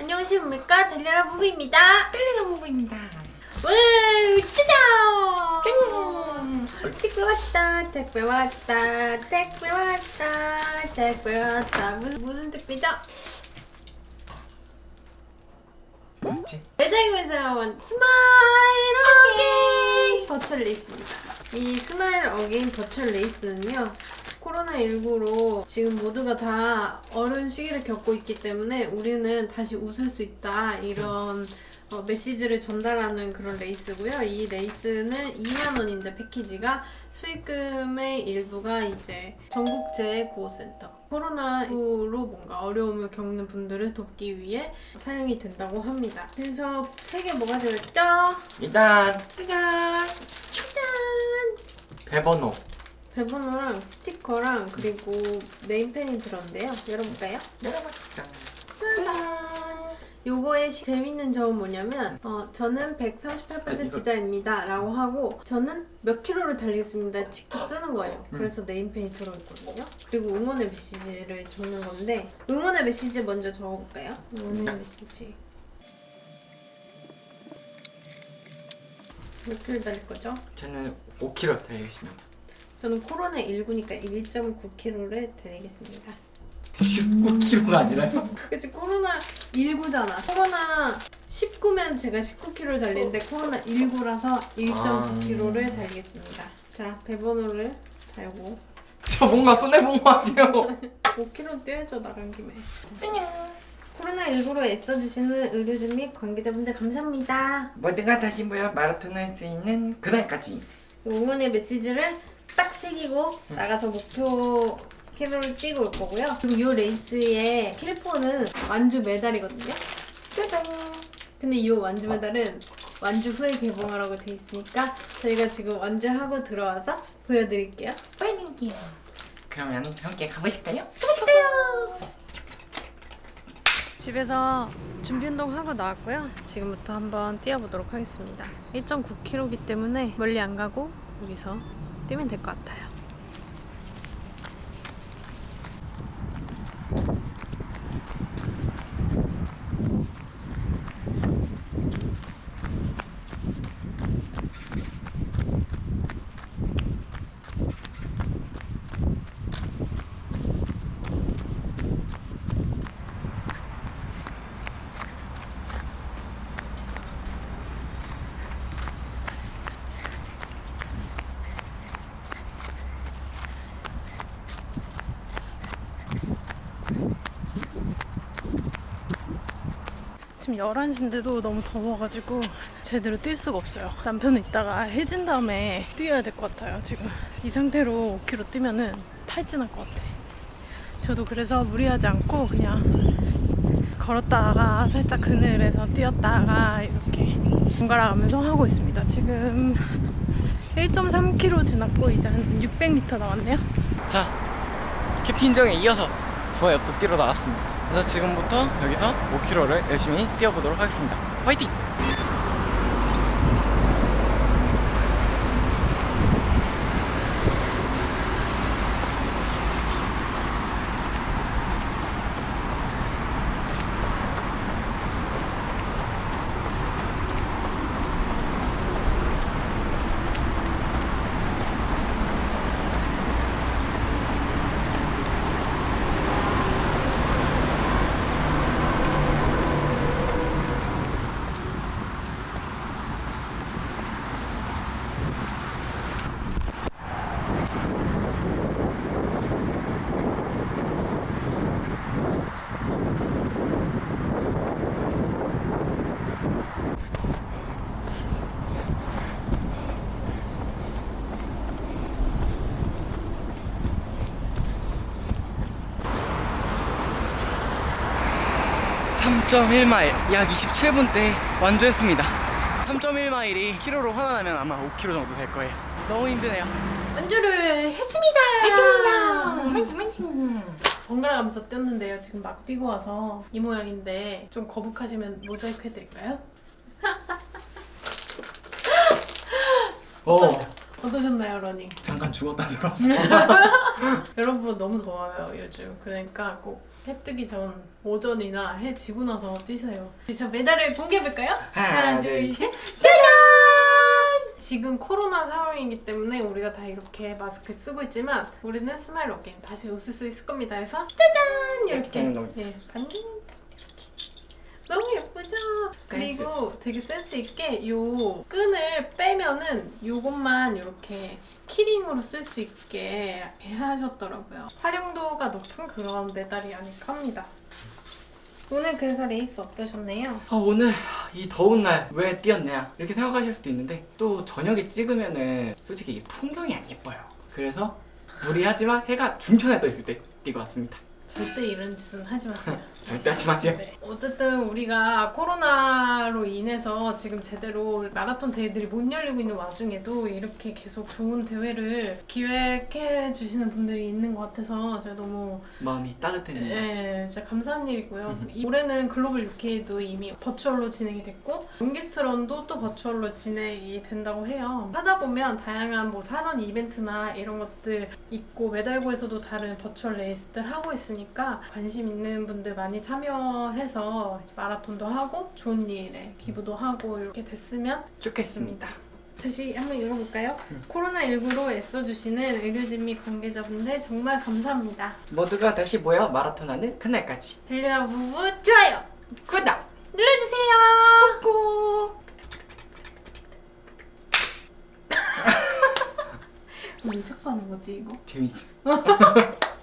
안녕하십니까 달려라 부부입니다. 딸리가 부부입니다. 와 짜잔! 택배 왔다 택배 왔다 택배 왔다 택배 왔다 무슨 무슨 택배죠? 뭐지? 매장에서 나온 스마일 어게인 버추얼 레이스입니다. 이 스마일 어게인 버추얼 레이스는요. 코로나19로 지금 모두가 다 어려운 시기를 겪고 있기 때문에 우리는 다시 웃을 수 있다 이런 어, 메시지를 전달하는 그런 레이스고요. 이 레이스는 2만 원인데 패키지가 수익금의 일부가 이제 전국재구호센터 코로나19로 뭔가 어려움을 겪는 분들을 돕기 위해 사용이 된다고 합니다. 그래서 팩에 뭐가 들어있죠? 일단 짜잔! 짜잔! 배번호. 배번호랑 스티커랑 그리고 네임펜이 들었는데요. 열어볼까요? 열어봤자. 짜잔! 요거의 시- 재밌는 점은 뭐냐면 어, 저는 138번째 이거- 주자입니다 라고 하고 저는 몇 킬로를 달리겠습니다 직접 쓰는 거예요 음. 그래서 네임펜이 들어있거든요 그리고 응원의 메시지를 적는 건데 응원의 메시지 먼저 적어볼까요? 응원의 네. 메시지 몇 킬로 달릴 거죠? 저는 5kg 달리겠습니다. 저는 코로나19니까 1.9kg를 달리겠습니다 15kg가 아니라요? 그치 코로나 19잖아. 코로나 19면 제가 19km 달리는데 코로나 19라서 1.9km를 달리겠습니다. 자 배번호를 달고 저 뭔가 손해 본 것 같아요. 5km 뛰어야죠 나간 김에. 코로나 19로 애써주시는 의료진 및 관계자분들 감사합니다. 모두가 다시 모여 마라톤 할 수 있는 그날까지. 응원의 메시지를 딱 새기고 나가서 목표 킬로를 뛰고 올 거고요. 그리고 이 레이스의 킬포는 완주 메달이거든요. 짜잔! 근데 이 완주 메달은 완주 후에 개봉하라고 돼 있으니까 저희가 지금 완주하고 들어와서 보여드릴게요. 빠이는게요. 그러면 함께 가보실까요? 집에서 준비 운동 하고 나왔고요. 지금부터 한번 뛰어보도록 하겠습니다. 1.9km이기 때문에 멀리 안 가고 여기서 뛰면 될 것 같아요. 지금 11시인데도 너무 더워가지고 제대로 뛸 수가 없어요. 남편은 이따가 해진 다음에 뛰어야 될 것 같아요. 지금 이 상태로 5km 뛰면은 탈진할 것 같아. 저도 그래서 무리하지 않고 그냥 걸었다가 살짝 그늘에서 뛰었다가 이렇게 번갈아 가면서 하고 있습니다. 지금 1.3km 지났고 이제 한 600m 남았네요. 자, 캡틴 정에 이어서 부하옆 또 뛰러 나왔습니다. 그래서 지금부터 여기서 5km를 열심히 뛰어보도록 하겠습니다. 화이팅! (3.1마일) 약 27분대 완주했습니다. (3.1마일이) 키로로 환산하면 아마 (5km) 정도 될 거예요. 너무 힘드네요. 완주를 했습니다. 번갈아 가면서 뛰었는데요. 지금 막 뛰고 와서 이 모양인데 좀 거북하시면 모자이크 해드릴까요? 오 어떠셨나요, 러닝? 잠깐 죽었다 들어왔어 여러분 너무 더워요 요즘. 그러니까 꼭 해 뜨기 전 오전이나 해 지고 나서 뛰세요. 그래서 메달을 공개해볼까요? 하나, 둘, 셋. 짜잔! 지금 코로나 상황이기 때문에 우리가 다 이렇게 마스크 쓰고 있지만 우리는 스마일 어게인 다시 웃을 수 있을 겁니다. 해서 짜잔! 이렇게 이렇게 너무 예, 반지 너무 예쁘죠? 그리고 되게 센스 있게 요 끈을 빼면은 요것만 이렇게 키링으로 쓸 수 있게 하셨더라고요. 활용도가 높은 그런 메달이 아닐까 합니다. 오늘 그래서 레이스 어떠셨나요? 아 오늘 이 더운 날 왜 뛰었냐 이렇게 생각하실 수도 있는데 또 저녁에 찍으면은 솔직히 풍경이 안 예뻐요 그래서 무리하지만 해가 중천에 떠 있을 때 뛰고 왔습니다 절대 이런 짓은 하지 마세요. 절대 하지 마세요 네. 어쨌든 우리가 코로나로 인해서 지금 제대로 마라톤 대회들이 못 열리고 있는 와중에도 이렇게 계속 좋은 대회를 기획해 주시는 분들이 있는 것 같아서 제가 너무 마음이 따뜻해집니다 네, 진짜 감사한 일이고요. 이 올해는 글로벌 UK도 이미 버추얼로 진행이 됐고 롱기스트런도 또 버추얼로 진행이 된다고 해요. 찾아보면 다양한 뭐 사전 이벤트나 이런 것들 있고 메달고에서도 다른 버추얼 레이스들 하고 있으니까 관심 있는 분들 많이 참여해서 마라톤도 하고 좋은 일에 기부도 하고 이렇게 됐으면 좋겠습니다. 다시 한번 열어볼까요? 코로나19로 애써주시는 의료진 및 관계자분들 정말 감사합니다. 모두가 다시 모여 마라톤하는 그날까지 벨리라 부부 좋아요 구독 눌러주세요. 꾹 언제 하는 거지 이거? 재밌어